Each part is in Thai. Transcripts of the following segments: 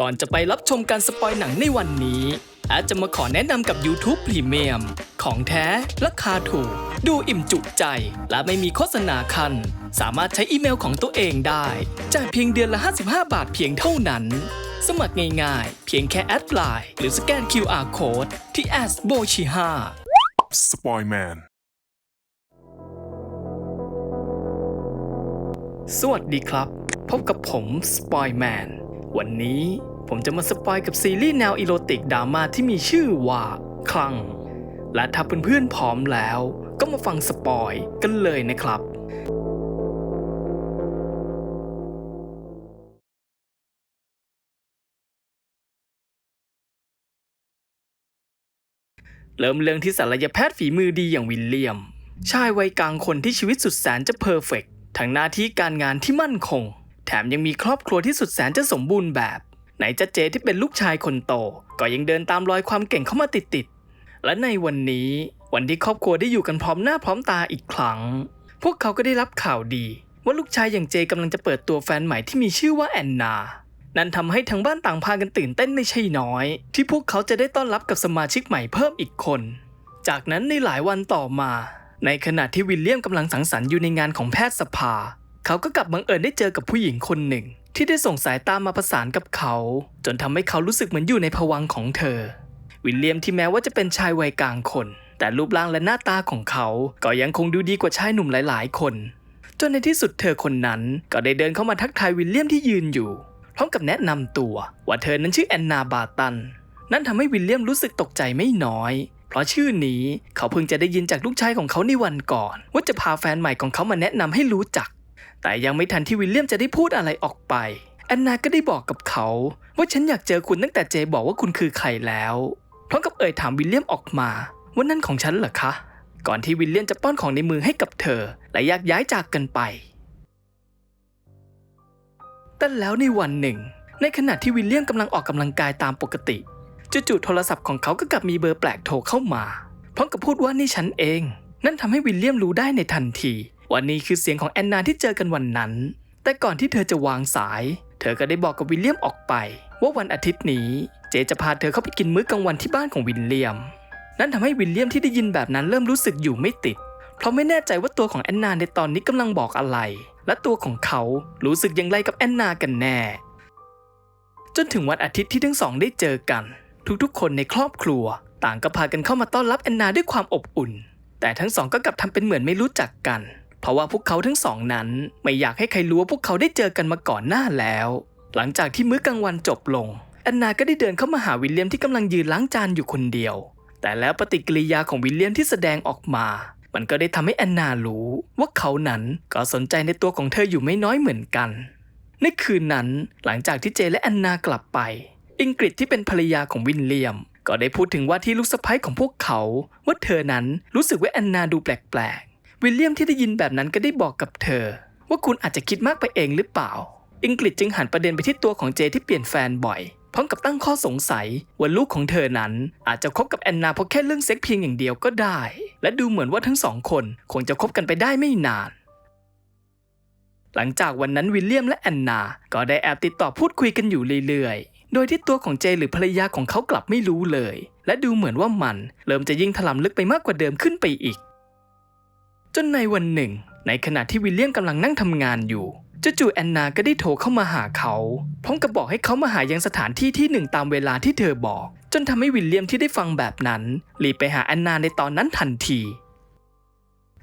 ก่อนจะไปรับชมการสปอยหนังในวันนี้แอดจะมาขอแนะนำกับ YouTube Premium ของแท้ราคาถูก ดูอิ่มจุใจ และไม่มีโฆษณาคัน สามารถใช้อีเมลของตัวเองได้จ่ายเพียงเดือนละ 55 บาทเพียงเท่านั้น สมัครง่ายๆ เพียงแค่แอดไลน์หรือสแกน QR Code ที่ a s b o c h i h a สปอยแมนสวัสดีครับ พบกับผมสปอยแมนวันนี้ ผมจะมาสปอยกับซีรีส์แนวอีโรติกดราม่าที่มีชื่อว่าคลั่ง และถ้าเพื่อนๆพร้อมแล้ว ก็มาฟังสปอยกันเลยนะครับเริ่มเรื่องที่ศัลยแพทย์ฝีมือดีอย่างวิลเลียม ชายวัยกลางคนที่ชีวิตสุดแสนจะเพอร์เฟกต์ทั้งหน้าที่การงานที่มั่นคง แถมยังมีครอบครัวที่สุดแสนจะสมบูรณ์แบบ ไหนจะเจที่เป็นลูกชายคนโต ก็ยังเดินตามรอยความเก่งเข้ามาติดๆ และในวันนี้วันที่ครอบครัวได้อยู่กันพร้อมหน้าพร้อมตาอีกครั้ง พวกเขาก็ได้รับข่าวดี ว่าลูกชายอย่างเจกำลังจะเปิดตัวแฟนใหม่ที่มีชื่อว่าแอนนา นั่นทำให้ทั้งบ้านต่างพากันตื่นเต้นไม่ใช่น้อย ที่พวกเขาจะได้ต้อนรับกับสมาชิกใหม่เพิ่มอีกคน จากนั้นในหลายวันต่อมา ในขณะที่วิลเลียมกำลังสังสรรค์อยู่ในงานของแพทยสภา เขาก็กลับบังเอิญได้เจอกับผู้หญิงคนหนึ่ง ที่ได้ส่งสายตามมาประสานกับเขา จนทำให้เขารู้สึกเหมือนอยู่ในภวังของเธอ วิลเลียมที่แม้ว่าจะเป็นชายวัยกลางคน แต่รูปร่างและหน้าตาของเขา ก็ยังคงดูดีกว่าชายหนุ่มหลาย ๆ คน จนในที่สุดเธอคนนั้นก็ได้เดินเข้ามาทักทายวิลเลียมที่ยืนอยู่ พร้อมกับแนะนำตัว ว่าเธอนั้นชื่อแอนนาบาตัน นั่นทำให้วิลเลียมรู้สึกตกใจไม่น้อยเพราะชื่อนี้เขาเพิ่งจะได้ยินจากลูกชายของเขาในวันก่อน ว่าจะพาแฟนใหม่ของเขามาแนะนำให้รู้จัก แต่ยังไม่ทันที่วิลเลียมจะได้พูดอะไรออกไปแอนนาก็ได้บอกกับเขา ว่าฉันอยากเจอคุณตั้งแต่เจบอกว่าคุณคือใครแล้วพร้อมกับเอ่ยถามวิลเลียมออกมาว่านั่นของฉันเหรอคะ ก่อนที่วิลเลียมจะป้อนของในมือให้กับเธอ และแยกย้ายจากกันไปแต่แล้วในวันหนึ่ง ในขณะที่วิลเลียมกำลังออกกำลังกายตามปกติจู่ๆโทรศัพท์ของเขาก็กลับมีเบอร์แปลกโทรเข้ามาพร้อมกับพูดว่านี่ฉันเอง นั่นทำให้วิลเลียมรู้ได้ในทันที ว่านี่คือเสียงของแอนนาที่เจอกันวันนั้น แต่ก่อนที่เธอจะวางสาย เธอก็ได้บอกกับวิลเลียมออกไป ว่าวันอาทิตย์นี้เจจะพาเธอเข้าไปกินมื้อกลางวันที่บ้านของวิลเลียม นั่นทำให้วิลเลียมที่ได้ยินแบบนั้นเริ่มรู้สึกอยู่ไม่ติด เพราะไม่แน่ใจว่าตัวของแอนนาในตอนนี้กำลังบอกอะไร และตัวของเขารู้สึกอย่างไรกับแอนนากันแน่ จนถึงวันอาทิตย์ที่ทั้งสองได้เจอกัน ทุกๆ คนในครอบครัว ต่างก็พากันเข้ามาต้อนรับแอนนาด้วยความอบอุ่น แต่ทั้งสองก็กลับทำเป็นเหมือนไม่รู้จักกัน เพราะว่าพวกเขาทั้งสองนั้นไม่อยากให้ใครรู้ว่าพวกเขาได้เจอกันมาก่อนหน้าแล้ว หลังจากที่มื้อกลางวันจบลงแอนนาก็ได้เดินเข้ามาหาวิลเลียมที่กำลังยืนล้างจานอยู่คนเดียว แต่แล้วปฏิกิริยาของวิลเลียมที่แสดงออกมา มันก็ได้ทำให้แอนนารู้ว่าเขานั้นก็สนใจในตัวของเธออยู่ไม่น้อยเหมือนกัน ในคืนนั้นหลังจากที่เจและแอนนากลับไป อิงกฤษที่เป็นภรรยาของวินเลียม ก็ได้พูดถึงว่าที่ลูกสะใภ้ของพวกเขา ว่าเธอนั้นรู้สึกว่าแอนนาดูแปลก วิลเลียมที่ได้ยินแบบนั้นก็ได้บอกกับเธอ ว่าคุณอาจจะคิดมากไปเองหรือเปล่าอิงกฤษจึงหันประเด็นไปที่ตัวของเจที่เปลี่ยนแฟนบ่อยพร้อมกับตั้งข้อสงสัยว่าลูกของเธอนั้น อาจจะคบกับแอนนาเพราะแค่เรื่องเซ็กเพียงอย่างเดียวก็ได้ และดูเหมือนว่าทั้งสองคนคงจะคบกันไปได้ไม่นาน หลังจากวันนั้นวิลเลียมและแอนนา ก็ได้แอบติดต่อพูดคุยกันอยู่เรื่อยๆ โดยที่ตัวของเจหรือภรรยาของเขากลับไม่รู้เลย และดูเหมือนว่ามันเริ่มจะยิ่งถลำลึกไปมากกว่าเดิมขึ้นไปอีก จนในวันหนึ่ง ในขณะที่วิลเลียมกำลังนั่งทำงานอยู่จู่ๆแอนนาก็ได้โทรเข้ามาหาเขา พร้อมกับบอกให้เขามาหายังสถานที่ที่หนึ่งตามเวลาที่เธอบอก จนทำให้วิลเลียมที่ได้ฟังแบบนั้นรีบไปหาแอนนาในตอนนั้นทันที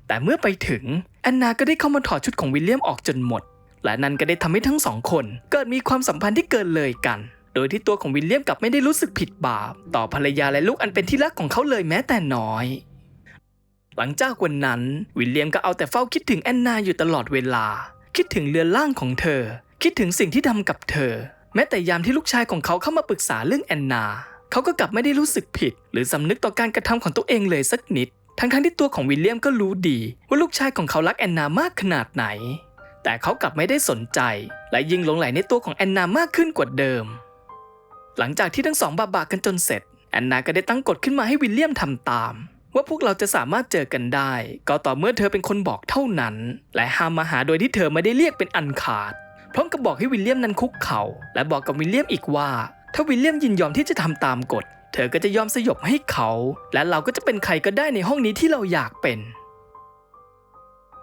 แต่เมื่อไปถึงแอนนาก็ได้เข้ามาถอดชุดของวิลเลียมออกจนหมด และนั่นก็ได้ทำให้ทั้งสองคน เกิดมีความสัมพันธ์ที่เกินเลยกัน โดยที่ตัวของวิลเลียมกลับไม่ได้รู้สึกผิดบาป ต่อภรรยาและลูกอันเป็นที่รักของเขาเลยแม้แต่น้อย หลังจากวันนั้น วิลเลียมก็เอาแต่เฝ้าคิดถึงแอนนาอยู่ตลอดเวลา คิดถึงเรือนร่างของเธอ คิดถึงสิ่งที่ทำกับเธอ แม้แต่ยามที่ลูกชายของเขาเข้ามาปรึกษาเรื่องแอนนา เขาก็กลับไม่ได้รู้สึกผิด หรือสำนึกต่อการกระทำของตัวเองเลยสักนิด ทั้งๆที่ตัวของวิลเลียมก็รู้ดี ว่าลูกชายของเขารักแอนนามากขนาดไหน แต่เขากลับไม่ได้สนใจ และยิ่งหลงไหลในตัวของแอนนามากขึ้นกว่าเดิม หลังจากที่ทั้งสองบาบากันจนเสร็จแอนนาก็ได้ตั้งกฎขึ้นมาให้วิลเลียมทำตาม ว่าพวกเราจะสามารถเจอกันได้ ก็ต่อเมื่อเธอเป็นคนบอกเท่านั้น และห้ามมาหาโดยที่เธอไม่ได้เรียกเป็นอันขาด พร้อมกับบอกให้วิลเลียมนั้นคุกเข่าและบอกกับวิลเลียมอีกว่า ถ้าวิลเลียมยินยอมที่จะทำตามกฎ เธอก็จะยอมสยบให้เขา และเราก็จะเป็นใครก็ได้ในห้องนี้ที่เราอยากเป็น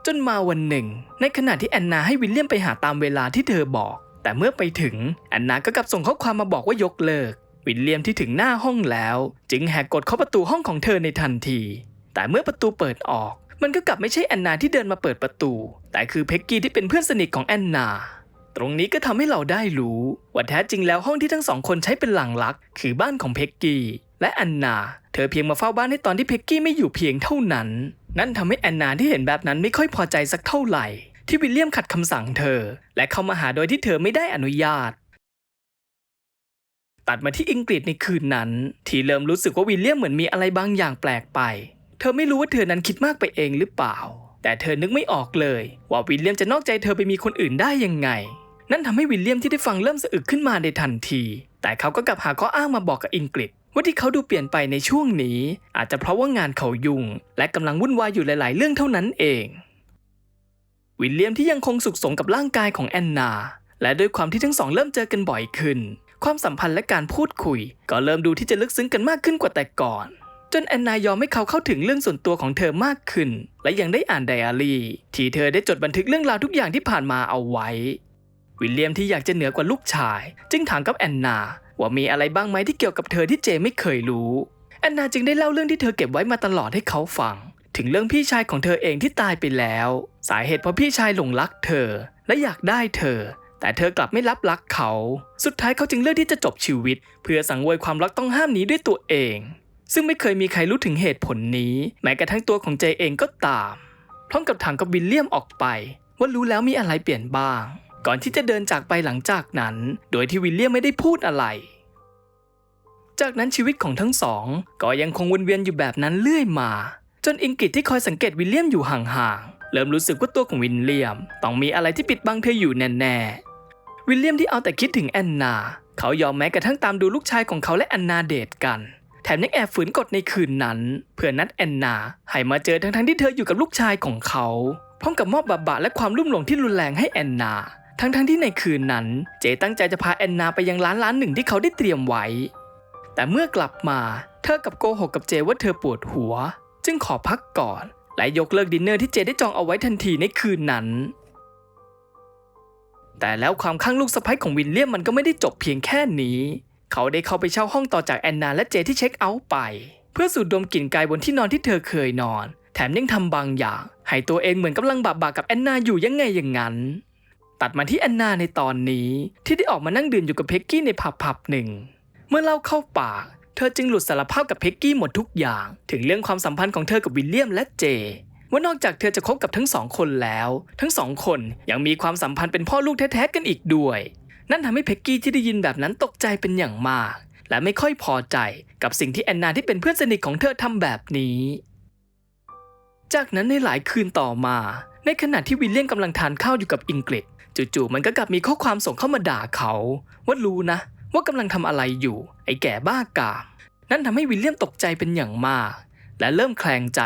จนมาวันหนึ่ง ในขณะที่แอนนาให้วิลเลียมไปหาตามเวลาที่เธอบอก แต่เมื่อไปถึงแอนนาก็กลับส่งข้อความมาบอกว่ายกเลิก วิลเลียมที่ถึงหน้าห้องแล้ว จึงแหกกดเข้าประตูห้องของเธอในทันที แต่เมื่อประตูเปิดออก มันก็กลับไม่ใช่แอนนาที่เดินมาเปิดประตู แต่คือเพ็กกี้ที่เป็นเพื่อนสนิทของแอนนา ตรงนี้ก็ทำให้เราได้รู้ว่าแท้จริงแล้วห้องที่ทั้งสองคนใช้เป็นหลังลัก คือบ้านของเพ็กกี้และแอนนา เธอเพียงมาเฝ้าบ้านให้ตอนที่เพ็กกี้ไม่อยู่เพียงเท่านั้น นั่นทำให้แอนนาที่เห็นแบบนั้นไม่ค่อยพอใจสักเท่าไหร่ ที่วิลเลียมขัดคำสั่งเธอ และเข้ามาหาโดยที่เธอไม่ได้อนุญาต ตัดมาที่อังกฤษในคืนนั้น ที่เริ่มรู้สึกว่าวิลเลียมเหมือนมีอะไรบางอย่างแปลกไป เธอไม่รู้ว่าเธอนั้นคิดมากไปเองหรือเปล่า แต่เธอนึกไม่ออกเลย ว่าวิลเลียมจะนอกใจเธอไปมีคนอื่นได้ยังไง นั่นทำให้วิลเลียมที่ได้ฟังเริ่มสะอึกขึ้นมาในทันที แต่เขาก็กลับหาข้ออ้างมาบอกกับอังกฤษว่าที่เขาดูเปลี่ยนไปในช่วงนี้ อาจจะเพราะว่างานเขายุ่ง และกำลังวุ่นวายอยู่หลาย ๆ เรื่องเท่านั้นเอง วิลเลียมที่ยังคงสุขสมกับร่างกายของแอนนา และด้วยความที่ทั้งสองเริ่มเจอกันบ่อยขึ้น ความสัมพันธ์และการพูดคุย ก็เริ่มดูที่จะลึกซึ้งกันมากขึ้นกว่าแต่ก่อน จนแอนนายอมให้เขาเข้าถึงเรื่องส่วนตัวของเธอมากขึ้น และยังได้อ่านไดอารี่ ที่เธอได้จดบันทึกเรื่องราวทุกอย่างที่ผ่านมาเอาไว้ วิลเลียมที่อยากจะเหนือกว่าลูกชาย จึงถามกับแอนนา ว่ามีอะไรบ้างไหมที่เกี่ยวกับเธอที่เจไม่เคยรู้แอนนาจึงได้เล่าเรื่องที่เธอเก็บไว้มาตลอดให้เขาฟัง ถึงเรื่องพี่ชายของเธอเองที่ตายไปแล้ว สาเหตุเพราะพี่ชายหลงรักเธอ และอยากได้เธอ แต่เธอกลับไม่รับรักเขา สุดท้ายเขาจึงเลือกที่จะจบชีวิต เพื่อสังเวยความรักต้องห้ามนี้ด้วยตัวเอง ซึ่งไม่เคยมีใครรู้ถึงเหตุผลนี้ แม้กระทั่งตัวของเจเองก็ตาม พร้อมกับถามกับวิลเลียมออกไป ว่ารู้แล้วมีอะไรเปลี่ยนบ้าง ก่อนที่จะเดินจากไปหลังจากนั้น โดยที่วิลเลียมไม่ได้พูดอะไร จากนั้นชีวิตของทั้งสอง ก็ยังคงวนเวียนอยู่แบบนั้นเรื่อยมา จนอิงกิตที่คอยสังเกตวิลเลียมอยู่ห่างๆ เริ่มรู้สึกว่าตัวของวิลเลียม ต้องมีอะไรที่ปิดบังเธออยู่แน่ๆ วิลเลียมที่เอาแต่คิดถึงแอนนา เขายอมแม้กระทั่งตามดูลูกชายของเขาและแอนนาเดทกัน แถมยังแอบฝืนกฎในคืนนั้น เพื่อนัดแอนนาให้มาเจอทั้งๆที่เธออยู่กับลูกชายของเขาพร้อมกับมอบบาบาและความรุ่มหลงที่รุนแรงให้แอนนาทั้งๆที่ในคืนนั้น เจตั้งใจจะพาแอนนาไปยังร้านร้านหนึ่งที่เขาได้เตรียมไว้ แต่เมื่อกลับมา เธอกับโกหกกับเจว่าเธอปวดหัว จึงขอพักก่อน และยกเลิกดินเนอร์ที่เจได้จองเอาไว้ทันทีในคืนนั้น แต่แล้วความข้างลูกสะใภ้ของวินเลียมมันก็ไม่ได้จบเพียงแค่นี้ เขาได้เข้าไปเช่าห้องต่อจากแอนนาและเจที่เช็คเอาท์ไป เพื่อสูดดมกลิ่นกายบนที่นอนที่เธอเคยนอน แถมยังทำบางอย่างให้ตัวเองเหมือนกำลังบาบากับแอนนาอยู่ยังไงอย่างนั้น ตัดมาที่แอนนาในตอนนี้ที่ได้ออกมานั่งดื่มอยู่กับเพ็กกี้ในผับผับหนึ่ง เมื่อเล่าเข้าปาก เธอจึงหลุดสารภาพกับเพ็กกี้หมดทุกอย่าง ถึงเรื่องความสัมพันธ์ของเธอกับวิลเลียมและเจ ว่านอกจากเธอจะคบกับทั้งสองคนแล้ว ทั้งสองคนยังมีความสัมพันธ์เป็นพ่อลูกแท้ๆกันอีกด้วย นั่นทำให้เพ็กกี้ที่ได้ยินแบบนั้นตกใจเป็นอย่างมาก และไม่ค่อยพอใจกับสิ่งที่แอนนาที่เป็นเพื่อนสนิทของเธอทำแบบนี้ จากนั้นในหลายคืนต่อมา ในขณะที่วิลเลียมกำลังทานข้าวอยู่กับอิงกฤษจู่ๆมันก็กลับมีข้อความส่งเข้ามาด่าเขา ว่ารู้นะ ว่ากำลังทำอะไรอยู่ ไอ้แก่บ้ากามนั่นทำให้วิลเลียมตกใจเป็นอย่างมาก และเริ่มแคลงใจ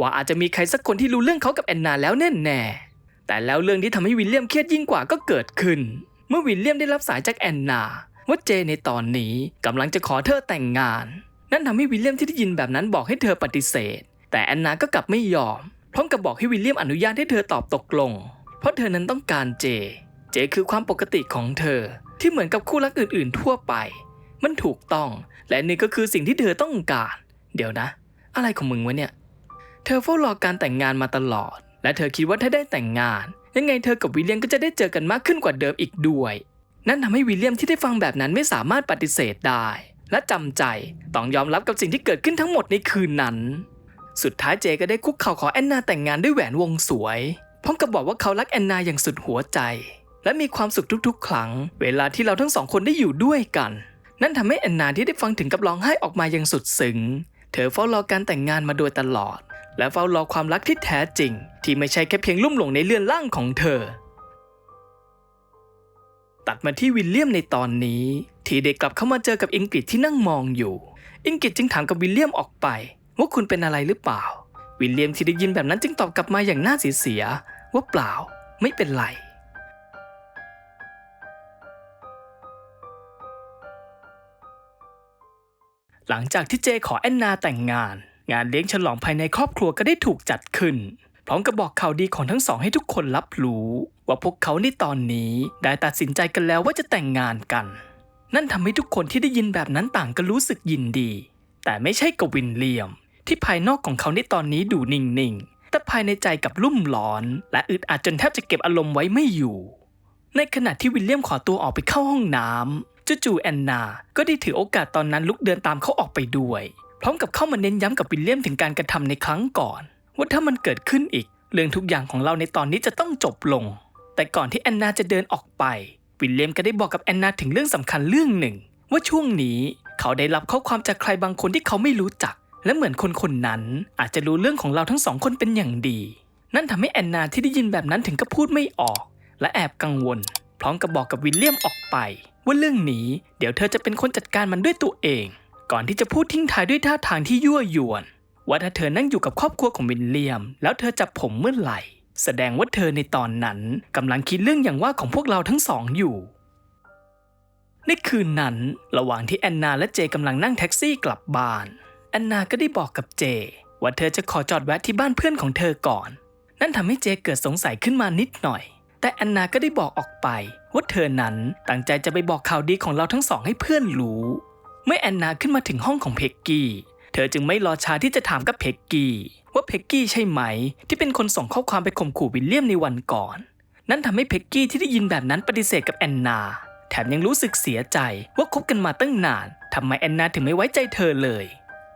ว่าอาจจะมีใครสักคนที่รู้เรื่องเขากับแอนนาแล้วแน่แน่แต่แล้วเรื่องที่ทำให้วิลเลียมเครียดยิ่งกว่าก็เกิดขึ้น เมื่อวิลเลียมได้รับสายจากแอนนาว่าเจในตอนนี้กำลังจะขอเธอแต่งงาน นั่นทำให้วิลเลียมที่ได้ยินแบบนั้นบอกให้เธอปฏิเสธ แต่แอนนาก็กลับไม่ยอม พร้อมกับบอกให้วิลเลียมอนุญาตให้เธอตอบตกลง เพราะเธอนั้นต้องการเจ เจคือความปกติของเธอ ที่เหมือนกับคู่รักอื่นๆ ทั่วไป มันถูกต้อง และนี่ก็คือสิ่งที่เธอต้องการ เดี๋ยวนะ อะไรของมึงวะเนี่ย เธอเฝ้ารอการแต่งงานมาตลอด และเธอคิดว่าถ้าได้แต่งงาน ยังไงเธอกับวิลเลียมก็จะได้เจอกันมากขึ้นกว่าเดิมอีกด้วย นั่นทำให้วิลเลียมที่ได้ฟังแบบนั้นไม่สามารถปฏิเสธได้ และจำใจต้องยอมรับกับสิ่งที่เกิดขึ้นทั้งหมดในคืนนั้น สุดท้ายเจก็ได้คุกเข่าขอแอนนาแต่งงานด้วยแหวนวงสวยพร้อมกับบอกว่าเขารักแอนนาอย่างสุดหัวใจ และมีความสุขทุกๆ ครั้ง เวลาที่เราทั้งสองคนได้อยู่ด้วยกัน นั่นทำให้แอนนาที่ได้ฟังถึงกับร้องไห้ออกมาอย่างสุดซึ้งเธอเฝ้ารอการแต่งงานมาโดยตลอด และเฝ้ารอความรักที่แท้จริง ที่ไม่ใช่แค่เพียงลุ่มหลงในเรือนร่างของเธอ ตัดมาที่วิลเลียมในตอนนี้ ที่ได้กลับเข้ามาเจอกับอิงกฤษที่นั่งมองอยู่ อิงกฤษจึงถามกับวิลเลียมออกไป ว่าคุณเป็นอะไรหรือเปล่า วิลเลียมที่ได้ยินแบบนั้นจึงตอบกลับมาอย่างน่าเสียๆว่าเปล่า ไม่เป็นไร หลังจากที่เจขอแอนนาแต่งงาน งานเลี้ยงฉลองภายในครอบครัวก็ได้ถูกจัดขึ้น พร้อมกับบอกข่าวดีของทั้งสองให้ทุกคนรับรู้ ว่าพวกเขาในตอนนี้ได้ตัดสินใจกันแล้วว่าจะแต่งงานกัน นั่นทำให้ทุกคนที่ได้ยินแบบนั้นต่างก็รู้สึกยินดี แต่ไม่ใช่กับวินเลียม ที่ภายนอกของเขาในตอนนี้ดูนิ่งๆแต่ภายในใจกับรุ่มร้อน และอึดอัดจนแทบจะเก็บอารมณ์ไว้ไม่อยู่ในขณะที่วิลเลียมขอตัวออกไปเข้าห้องน้ำ จู่ๆแอนนา ก็ได้ถือโอกาสตอนนั้นลุกเดินตามเขาออกไปด้วย พร้อมกับเข้ามาเน้นย้ำกับวิลเลียมถึงการกระทำในครั้งก่อน ว่าถ้ามันเกิดขึ้นอีก เรื่องทุกอย่างของเราในตอนนี้จะต้องจบลง แต่ก่อนที่แอนนาจะเดินออกไป วิลเลียมก็ได้บอกกับแอนนาถึงเรื่องสำคัญเรื่องหนึ่ง ว่าช่วงนี้เขาได้รับข้อความจากใครบางคนที่เขาไม่รู้จัก และเหมือนคนคนนั้นอาจจะรู้เรื่องของเราทั้งสองคนเป็นอย่างดี นั่นทำให้แอนนาที่ได้ยินแบบนั้นถึงกับพูดไม่ออก และแอบกังวล พร้อมกับบอกกับวิลเลียมออกไป ว่าเรื่องนี้เดี๋ยวเธอจะเป็นคนจัดการมันด้วยตัวเอง ก่อนที่จะพูดทิ้งท้ายด้วยท่าทางที่ยั่วยวนว่าถ้าเธอนั่งอยู่กับครอบครัวของวิลเลียม แล้วเธอจับผมเมื่อไหร่ แสดงว่าเธอในตอนนั้นกำลังคิดเรื่องอย่างว่าของพวกเราทั้งสองอยู่ ในคืนนั้น ระหว่างที่แอนนาและเจกำลังนั่งแท็กซี่กลับบ้าน แอนนาก็ได้บอกกับเจ ว่าเธอจะขอจอดแวะที่บ้านเพื่อนของเธอก่อน นั่นทำให้เจเกิดสงสัยขึ้นมานิดหน่อย แต่แอนนาก็ได้บอกออกไปว่าเธอนั้นตั้งใจจะไปบอกข่าวดีของเราทั้งสองให้เพื่อนรู้ เมื่อแอนนาขึ้นมาถึงห้องของเพกกี้ เธอจึงไม่รอช้าที่จะถามกับเพกกี้ว่าเพกกี้ใช่ไหม ที่เป็นคนส่งข้อความไปข่มขู่วิลเลียมในวันก่อน นั่นทำให้เพกกี้ที่ได้ยินแบบนั้นปฏิเสธกับแอนนา แถมยังรู้สึกเสียใจว่าคบกันมาตั้งนานทำไมแอนนาถึงไม่ไว้ใจเธอเลย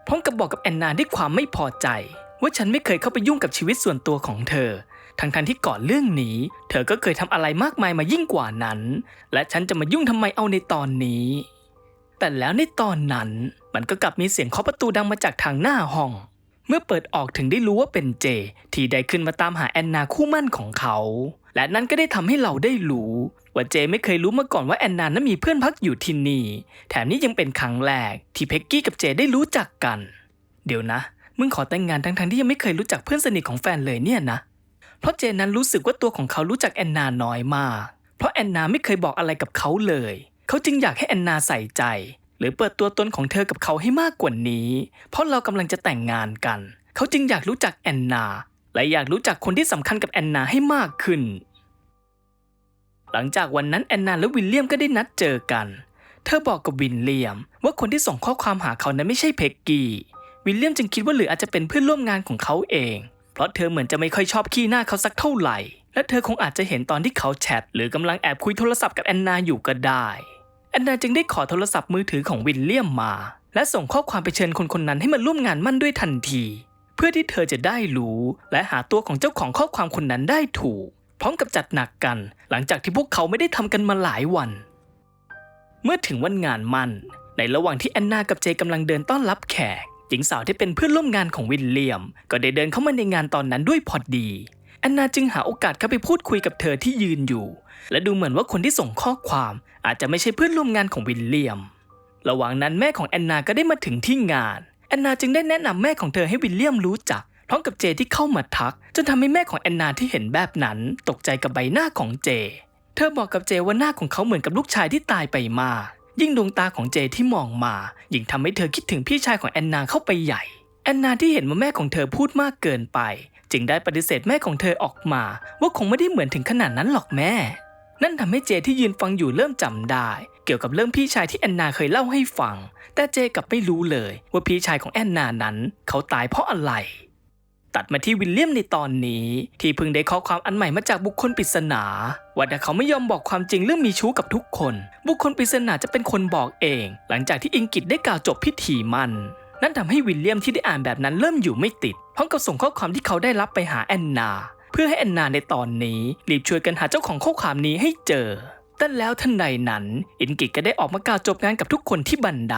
พร้อมกับบอกกับแอนนาด้วยความไม่พอใจ ว่าฉันไม่เคยเข้าไปยุ่งกับชีวิตส่วนตัวของเธอ ทั้งทันๆที่ก่อนเรื่องนี้ เธอก็เคยทำอะไรมากมายมายิ่งกว่านั้น และฉันจะมายุ่งทำไมเอาในตอนนี้ แต่แล้วในตอนนั้น มันก็กลับมีเสียงเคาะประตูดังมาจากทางหน้าห้อง เมื่อเปิดออกถึงได้รู้ว่าเป็นเจ ที่ได้ขึ้นมาตามหาแอนนาคู่มั่นของเขา และนั่นก็ได้ทำให้เราได้รู้ ว่าเจไม่เคยรู้มาก่อนว่าแอนนานั้นมีเพื่อนพักอยู่ที่นี่ แถมนี้ยังเป็นครั้งแรกที่เพ็กกี้กับเจได้รู้จักกัน เดี๋ยวนะมึงขอแต่งงานทั้งๆที่ยังไม่เคยรู้จักเพื่อนสนิทของแฟนเลยเนี่ยนะ เพราะเจนนั้นรู้สึกว่าตัวของเขารู้จักแอนนาน้อยมาก เพราะแอนนาไม่เคยบอกอะไรกับเขาเลย เขาจึงอยากให้แอนนาใส่ใจ หรือเปิดตัวตนของเธอกับเขาให้มากกว่านี้ เพราะเรากำลังจะแต่งงานกัน เขาจึงอยากรู้จักแอนนา และอยากรู้จักคนที่สำคัญกับแอนนาให้มากขึ้น หลังจากวันนั้นแอนนาและวิลเลียมก็ได้นัดเจอกัน เธอบอกกับวิลเลียม ว่าคนที่ส่งข้อความหาเขานั้นไม่ใช่เพกกี้ วิลเลียมจึงคิดว่าหรืออาจจะเป็นเพื่อนร่วมงานของเขาเอง เพราะเธอเหมือนจะไม่ค่อยชอบขี้หน้าเขาสักเท่าไหร่ และเธอคงอาจจะเห็นตอนที่เขาแชทหรือกำลังแอบคุยโทรศัพท์กับแอนนาอยู่ก็ได้แอนนาจึงได้ขอโทรศัพท์มือถือของวิลเลียมมา และส่งข้อความไปเชิญคนคนนั้นให้มาร่วมงานมั่นด้วยทันที เพื่อที่เธอจะได้รู้ และหาตัวของเจ้าของข้อความคนนั้นได้ถูก พร้อมกับจัดหนักกัน หลังจากที่พวกเขาไม่ได้ทำกันมาหลายวัน เมื่อถึงวันงานมั่นในระหว่างที่แอนนากับเจกำลังเดินต้อนรับแขก หญิงสาวที่เป็นเพื่อนร่วมงานของวิลเลียม ก็ได้เดินเข้ามาในงานตอนนั้นด้วยพอดีแอนนาจึงหาโอกาสเข้าไปพูดคุยกับเธอที่ยืนอยู่ และดูเหมือนว่าคนที่ส่งข้อความ อาจจะไม่ใช่เพื่อนร่วมงานของวิลเลียม ระหว่างนั้นแม่ของแอนนาก็ได้มาถึงที่งานแอนนาจึงได้แนะนำแม่ของเธอให้วิลเลียมรู้จักพร้อมกับเจที่เข้ามาทัก จนทำให้แม่ของแอนนาที่เห็นแบบนั้น ตกใจกับใบหน้าของเจ เธอบอกกับเจว่าหน้าของเขาเหมือนกับลูกชายที่ตายไปมาก ยิ่งดวงตาของเจที่มองมายิ่งทำให้เธอคิดถึงพี่ชายของแอนนาเข้าไปใหญ่ แอนนาที่เห็นว่าแม่ของเธอพูดมากเกินไป จึงได้ปฏิเสธแม่ของเธอออกมา ว่าคงไม่ได้เหมือนถึงขนาดนั้นหรอกแม่ นั่นทำให้เจที่ยืนฟังอยู่เริ่มจำได้ เกี่ยวกับเรื่องพี่ชายที่แอนนาเคยเล่าให้ฟัง แต่เจกลับไม่รู้เลย ว่าพี่ชายของแอนนานั้น เขาตายเพราะอะไร ตัดมาที่วิลเลียมในตอนนี้ ที่เพิ่งได้ข้อความอันใหม่มาจากบุคคลปริศนาว่าถ้าเขาไม่ยอมบอกความจริงเรื่องมีชู้กับทุกคน บุคคลปริศนาจะเป็นคนบอกเอง หลังจากที่อิงกิตได้กล่าวจบพิธีมันนั่นทำให้วิลเลียมที่ได้อ่านแบบนั้นเริ่มอยู่ไม่ติดพร้อมกับส่งข้อความที่เขาได้รับไปหาแอนนา เพื่อให้แอนนาในตอนนี้รีบช่วยกันหาเจ้าของข้อความนี้ให้เจอแต่แล้วทันใดนั้นอินกิตก็ได้ออกมากล่าวจบงานกับทุกคนที่บันได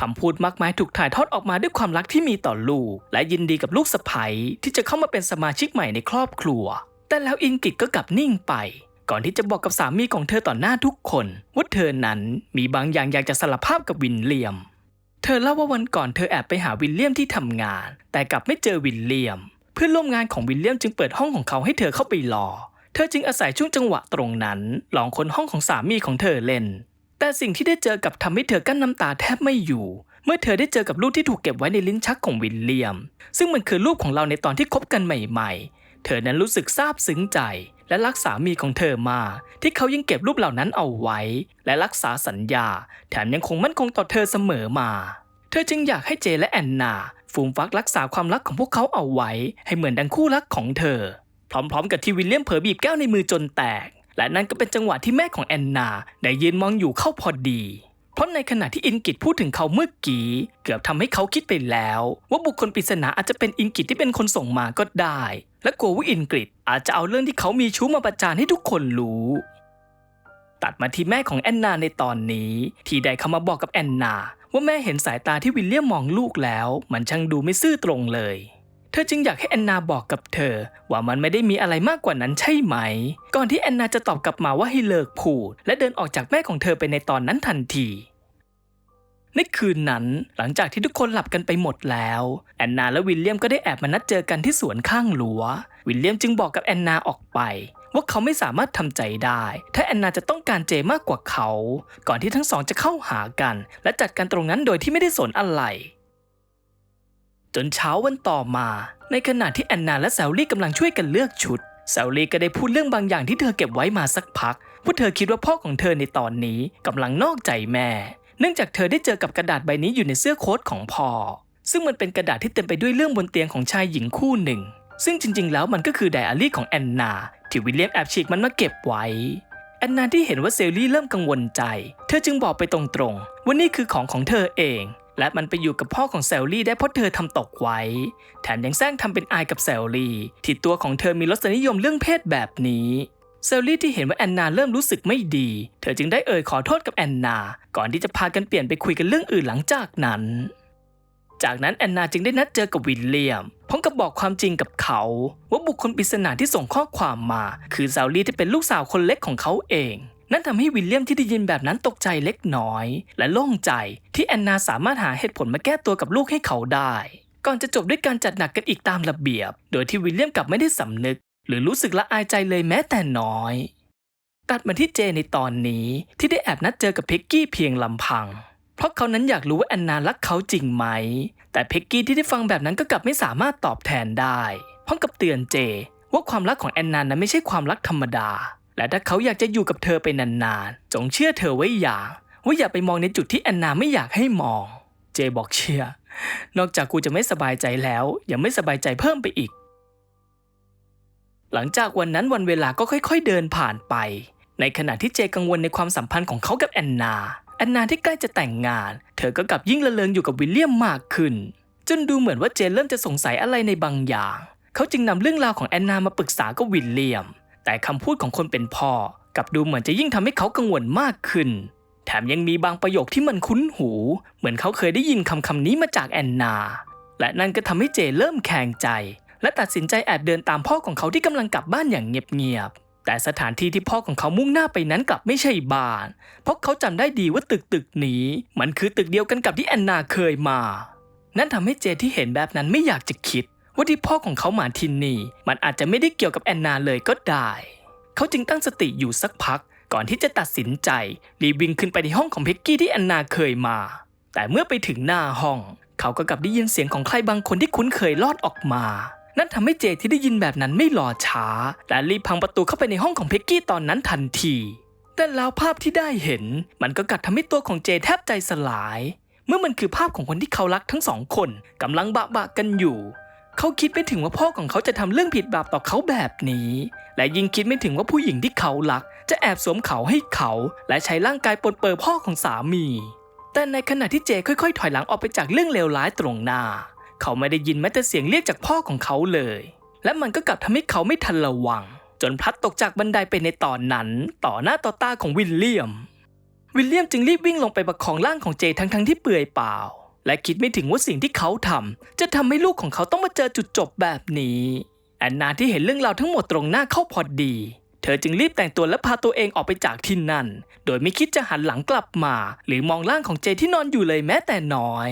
คำพูดมากมายถูกถ่ายทอดออกมาด้วยความรักที่มีต่อลูก และยินดีกับลูกสะใภ้ที่จะเข้ามาเป็นสมาชิกใหม่ในครอบครัว แต่แล้วอิงกิตก็กลับนิ่งไป ก่อนที่จะบอกกับสามีของเธอต่อหน้าทุกคนว่าเธอนั้นมีบางอย่างอยากจะสารภาพกับวินเลียม เธอเล่าว่าวันก่อนเธอแอบไปหาวิลเลียมที่ทำงาน แต่กลับไม่เจอวิลเลียม เพื่อนร่วมงานของวิลเลียมจึงเปิดห้องของเขาให้เธอเข้าไปรอ เธอจึงอาศัยช่วงจังหวะตรงนั้นลองค้นห้องของสามีของเธอเล่น แต่สิ่งที่ได้เจอกับทำให้เธอกั้นน้ำตาแทบไม่อยู่ เมื่อเธอได้เจอกับรูปที่ถูกเก็บไว้ในลิ้นชักของวิลเลียม ซึ่งมันคือรูปของเราในตอนที่คบกันใหม่ ๆ เธอนั้นรู้สึกซาบซึ้งใจ และรักสามีของเธอมา ที่เขายังเก็บรูปเหล่านั้นเอาไว้ และรักษาสัญญา แถมยังคงมั่นคงต่อเธอเสมอมา เธอจึงอยากให้เจและแอนนาฟูมฟักรักษาความรักของพวกเขาเอาไว้ ให้เหมือนดังคู่รักของเธอ พร้อมๆ กับที่วิลเลียมเผลอบีบแก้วในมือจนแตก และนั่นก็เป็นจังหวะที่แม่ของแอนนาได้ยืนมองอยู่เข้าพอดี เพราะในขณะที่อินกิตพูดถึงเขาเมื่อกี้ เกือบทำให้เขาคิดไปแล้ว ว่าบุคคลปริศนาอาจจะเป็นอินกิตที่เป็นคนส่งมาก็ได้ และกลัวว่าอินกิตอาจจะเอาเรื่องที่เขามีชู้มาประจานให้ทุกคนรู้ตัดมาที่แม่ของแอนนาในตอนนี้ ที่ได้เข้ามาบอกกับแอนนา ว่าแม่เห็นสายตาที่วิลเลียมมองลูกแล้ว มันช่างดูไม่ซื่อตรงเลย เธอจึงอยากให้แอนนาบอกกับเธอ ว่ามันไม่ได้มีอะไรมากกว่านั้นใช่ไหม ก่อนที่แอนนาจะตอบกลับมาว่าให้เลิกพูด และเดินออกจากแม่ของเธอไปในตอนนั้นทันทีในคืนนั้นหลังจากที่ทุกคนหลับกันไปหมดแล้ว แอนนาและวิลเลียมก็ได้แอบมานัดเจอกันที่สวนข้างรั้ววิลเลียมจึงบอกกับแอนนาออกไป ว่าเขาไม่สามารถทำใจได้ ถ้าแอนนาจะต้องการเจมากกว่าเขา ก่อนที่ทั้งสองจะเข้าหากัน และจัดการตรงนั้นโดยที่ไม่ได้สนอะไร จนเช้าวันต่อมา ในขณะที่แอนนาและแซลลี่กำลังช่วยกันเลือกชุดแซลลี่ก็ได้พูดเรื่องบางอย่างที่เธอเก็บไว้มาสักพักว่าเธอคิดว่าพ่อของเธอในตอนนี้กำลังนอกใจแม่ เนื่องจากเธอได้เจอกับกระดาษใบนี้อยู่ในเสื้อโค้ทของพ่อ ซึ่งมันเป็นกระดาษที่เต็มไปด้วยเรื่องบนเตียงของชายหญิงคู่หนึ่ง ซึ่งจริง ๆ แล้วมันก็คือไดอารี่ของแอนนาที่วิลเลียมแอบฉีกมันมาเก็บไว้แอนนาที่เห็นว่าเซลลี่เริ่มกังวลใจ เธอจึงบอกไปตรงๆว่านี่คือของของเธอเอง และมันไปอยู่กับพ่อของเซลลี่ได้เพราะเธอทำตกไว้ แถมยังแซงทำเป็นอายกับเซลลี่ที่ตัวของเธอมีรสนิยมเรื่องเพศแบบนี้เซลลี่ที่เห็นว่าแอนนาเริ่มรู้สึกไม่ดี เธอจึงได้เอ่ยขอโทษกับแอนนา ก่อนที่จะพากันเปลี่ยนไปคุยกันเรื่องอื่นหลังจากนั้น จากนั้นแอนนาจึงได้นัดเจอกับวิลเลียมพร้อมกับบอกความจริงกับเขา ว่าบุคคลปริศนาที่ส่งข้อความมา คือเซลลี่ที่เป็นลูกสาวคนเล็กของเขาเอง นั่นทำให้วิลเลียมที่ได้ยินแบบนั้นตกใจเล็กน้อย และโล่งใจที่แอนนาสามารถหาเหตุผลมาแก้ตัวกับลูกให้เขาได้ ก่อนจะจบด้วยการจัดหนักกันอีกตามระเบียบ โดยที่วิลเลียมกลับไม่ได้สำนึก หรือรู้สึกละอายใจเลยแม้แต่น้อย ตัดมาที่เจในตอนนี้ที่ได้แอบนัดเจอกับเพ็กกี้เพียงลำพัง เพราะเขานั้นอยากรู้ว่าแอนนารักเขาจริงไหม แต่เพ็กกี้ที่ได้ฟังแบบนั้นก็กลับไม่สามารถตอบแทนได้พร้อมกับเตือนเจว่าความรักของแอนนานั้นไม่ใช่ความรักธรรมดา และถ้าเขาอยากจะอยู่กับเธอไปนานๆ จงเชื่อเธอไว้อย่างว่าอย่าไปมองในจุดที่แอนนาไม่อยากให้มอง เจบอกเชื่อนอกจากกูจะไม่สบายใจแล้วยังไม่สบายใจเพิ่มไปอีก หลังจากวันนั้นวันเวลาก็ค่อย ๆ เดินผ่านไป ในขณะที่เจกังวลในความสัมพันธ์ของเขากับแอนนาแอนนาที่ใกล้จะแต่งงาน เธอก็กลับยิ่งละเลงอยู่กับวิลเลียมมากขึ้น จนดูเหมือนว่าเจนเริ่มจะสงสัยอะไรในบางอย่าง เขาจึงนำเรื่องราวของแอนนามาปรึกษากับวิลเลียม แต่คำพูดของคนเป็นพ่อกับดูเหมือนจะยิ่งทำให้เขากังวลมากขึ้น แถมยังมีบางประโยคที่มันคุ้นหู เหมือนเขาเคยได้ยินคำคำนี้มาจากแอนนา และนั่นก็ทำให้เจเริ่มแข็งใจ และตัดสินใจแอบเดินตามพ่อของเขาที่กำลังกลับบ้านอย่างเงียบๆแต่สถานที่ที่พ่อของเขามุ่งหน้าไปนั้นกลับไม่ใช่บ้าน เพราะเขาจำได้ดีว่าตึกตึกนี้ มันคือตึกเดียวกันกับที่แอนนาเคยมา นั่นทำให้เจที่เห็นแบบนั้นไม่อยากจะคิด ว่าที่พ่อของเขาหมาที่นี่มันอาจจะไม่ได้เกี่ยวกับแอนนาเลยก็ได้ เขาจึงตั้งสติอยู่สักพัก ก่อนที่จะตัดสินใจรีบวิ่งขึ้นไปในห้องของเพ็กกี้ที่แอนนาเคยมา แต่เมื่อไปถึงหน้าห้อง เขาก็กลับได้ยินเสียงของใครบางคนที่คุ้นเคยลอดออกมา นั่นทำให้เจที่ได้ยินแบบนั้นไม่รอช้าและรีบพังประตูเข้าไปในห้องของเพ็กกี้ตอนนั้นทันที แต่แล้วภาพที่ได้เห็น มันก็กลับทำให้ตัวของเจแทบใจสลาย เมื่อมันคือภาพของคนที่เขารักทั้งสองคนกำลังบะบะกันอยู่ เขาคิดไม่ถึงว่าพ่อของเขาจะทำเรื่องผิดบาปต่อเขาแบบนี้ และยิ่งคิดไม่ถึงว่าผู้หญิงที่เขารัก จะแอบสวมเขาให้เขา และใช้ร่างกายปนเปื้อพ่อของสามี แต่ในขณะที่เจค่อยๆ ถอยหลังออกไปจากเรื่องเลวร้ายตรงหน้า เขาไม่ได้ยินแม้แต่เสียงเรียกจากพ่อของเขาเลย และมันก็กลับทำให้เขาไม่ทันระวัง จนพลัดตกจากบันไดไปในตอนนั้น ต่อหน้าต่อตาของวิลเลียม วิลเลียมจึงรีบวิ่งลงไปประคองร่างของเจทั้งๆที่เปื่อยเปล่า และคิดไม่ถึงว่าสิ่งที่เขาทำจะทำให้ลูกของเขาต้องมาเจอจุดจบแบบนี้แอนนาที่เห็นเรื่องราวทั้งหมดตรงหน้าเข้าพอดี เธอจึงรีบแต่งตัวและพาตัวเองออกไปจากที่นั่น โดยไม่คิดจะหันหลังกลับมา หรือมองร่างของเจที่นอนอยู่เลยแม้แต่น้อย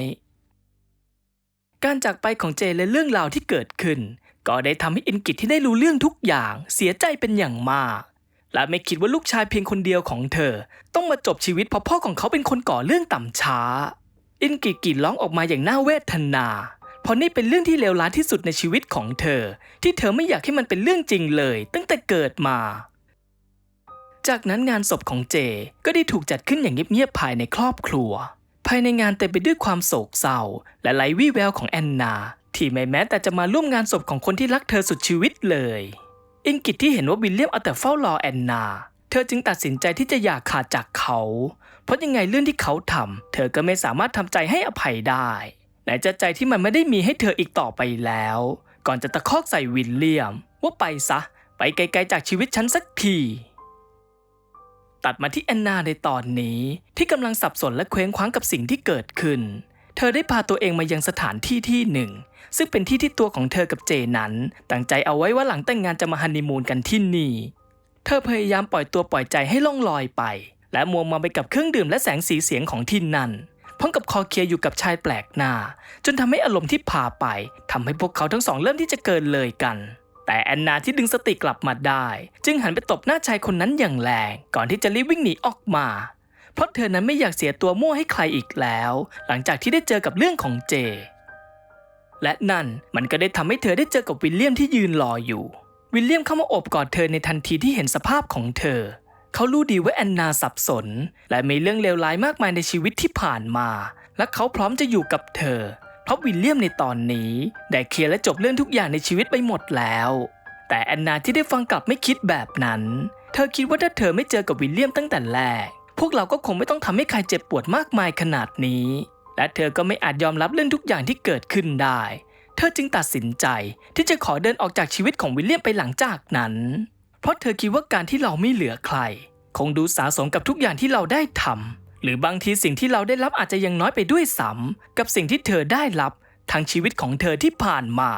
การจากไปของเจและเรื่องราวที่เกิดขึ้น ก็ได้ทำให้อินกิตที่ได้รู้เรื่องทุกอย่าง เสียใจเป็นอย่างมาก และไม่คิดว่าลูกชายเพียงคนเดียวของเธอ ต้องมาจบชีวิตเพราะพ่อของเขาเป็นคนก่อเรื่องต่ำช้า อินกิกิร้องออกมาอย่างน่าเวทนา เพราะนี่เป็นเรื่องที่เลวร้ายที่สุดในชีวิตของเธอ ที่เธอไม่อยากให้มันเป็นเรื่องจริงเลย ตั้งแต่เกิดมา จากนั้นงานศพของเจก็ได้ถูกจัดขึ้นอย่างเงียบๆภายในครอบครัว ภายในงานเต็มไปด้วยความโศกเศร้า และไร้วี่แววของแอนนา ที่ไม่แม้แต่จะมาร่วมงานศพของคนที่รักเธอสุดชีวิตเลย อิงกิตที่เห็นว่าวิลเลียมเอาแต่เฝ้ารอแอนนา เธอจึงตัดสินใจที่จะอยากขาดจากเขา เพราะยังไงเรื่องที่เขาทำเธอก็ไม่สามารถทำใจให้อภัยได้ ไหนจะใจที่มันไม่ได้มีให้เธออีกต่อไปแล้ว ก่อนจะตะคอกใส่วิลเลียม ว่าไปซะ ไปไกลๆจากชีวิตฉันสักทีตัดมาที่แอนนาในตอนนี้ที่กำลังสับสนและเคว้งคว้างกับสิ่งที่เกิดขึ้น เธอได้พาตัวเองมายังสถานที่ที่หนึ่ง ซึ่งเป็นที่ที่ตัวของเธอกับเจนั้น ตั้งใจเอาไว้ว่าหลังแต่งงานจะมาฮันนีมูนกันที่นี่ เธอพยายามปล่อยตัวปล่อยใจให้ล่องลอยไป และมัวมาไปกับเครื่องดื่มและแสงสีเสียงของที่นั่นพร้อมกับคอเคลียอยู่กับชายแปลกหน้า จนทำให้อารมณ์ที่พาไปทำให้พวกเขาทั้งสองเริ่มที่จะเกินเลยกัน แต่แอนนาที่ดึงสติกลับมาได้ จึงหันไปตบหน้าชายคนนั้นอย่างแรง ก่อนที่จะรีบวิ่งหนีออกมา เพราะเธอนั้นไม่อยากเสียตัวมั่วให้ใครอีกแล้ว หลังจากที่ได้เจอกับเรื่องของเจ และนั่นมันก็ได้ทำให้เธอได้เจอกับวิลเลียมที่ยืนรออยู่ วิลเลียมเข้ามาโอบกอดเธอในทันทีที่เห็นสภาพของเธอ เขารู้ดีว่าแอนนาสับสน และมีเรื่องเลวร้ายมากมายในชีวิตที่ผ่านมา และเขาพร้อมจะอยู่กับเธอ เพราะวิลเลียมในตอนนี้ได้เคลียร์และจบเรื่องทุกอย่างในชีวิตไปหมดแล้ว แต่แอนนาที่ได้ฟังกลับไม่คิดแบบนั้น เธอคิดว่าถ้าเธอไม่เจอกับวิลเลียมตั้งแต่แรก พวกเราก็คงไม่ต้องทำให้ใครเจ็บปวดมากมายขนาดนี้ และเธอก็ไม่อาจยอมรับเรื่องทุกอย่างที่เกิดขึ้นได้ เธอจึงตัดสินใจที่จะขอเดินออกจากชีวิตของวิลเลียมไปหลังจากนั้น เพราะเธอคิดว่าการที่เราไม่เหลือใคร คงดูสาสมกับทุกอย่างที่เราได้ทำหรือบางทีสิ่งที่เราได้รับอาจจะยังน้อยไปด้วยซ้ำกับสิ่งที่เธอได้รับทางชีวิตของเธอที่ผ่านมา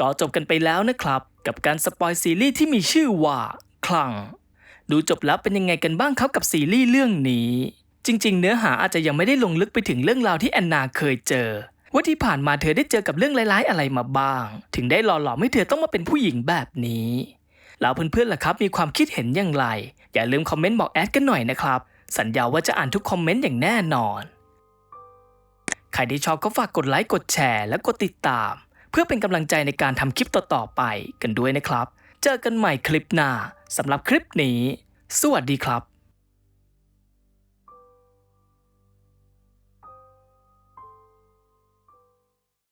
ก็จบกันไปแล้วนะครับ กับการสปอยซีรีส์ที่มีชื่อว่าคลัง ดูจบแล้วเป็นยังไงกันบ้างครับกับซีรีส์เรื่องนี้ จริง ๆ เนื้อหาอาจจะยังไม่ได้ลงลึกไปถึงเรื่องราวที่แอนนาเคยเจอ ว่าที่ผ่านมาเธอได้เจอกับเรื่องร้ายๆอะไรมาบ้าง ถึงได้หล่อหลอมให้เธอต้องมาเป็นผู้หญิงแบบนี้ แล้วเพื่อนๆล่ะครับมีความคิดเห็นอย่างไร อย่าลืมคอมเมนต์บอกแอดกันหน่อยนะครับ สัญญาว่าจะอ่านทุกคอมเมนต์อย่างแน่นอน ใครที่ชอบก็ฝากกดไลค์กดแชร์และกดติดตาม เพื่อเป็นกำลังใจในการทำคลิปต่อๆไปกันด้วยนะครับ เจอกันใหม่คลิปหน้าสำหรับคลิปนี้ สวัสดีครับ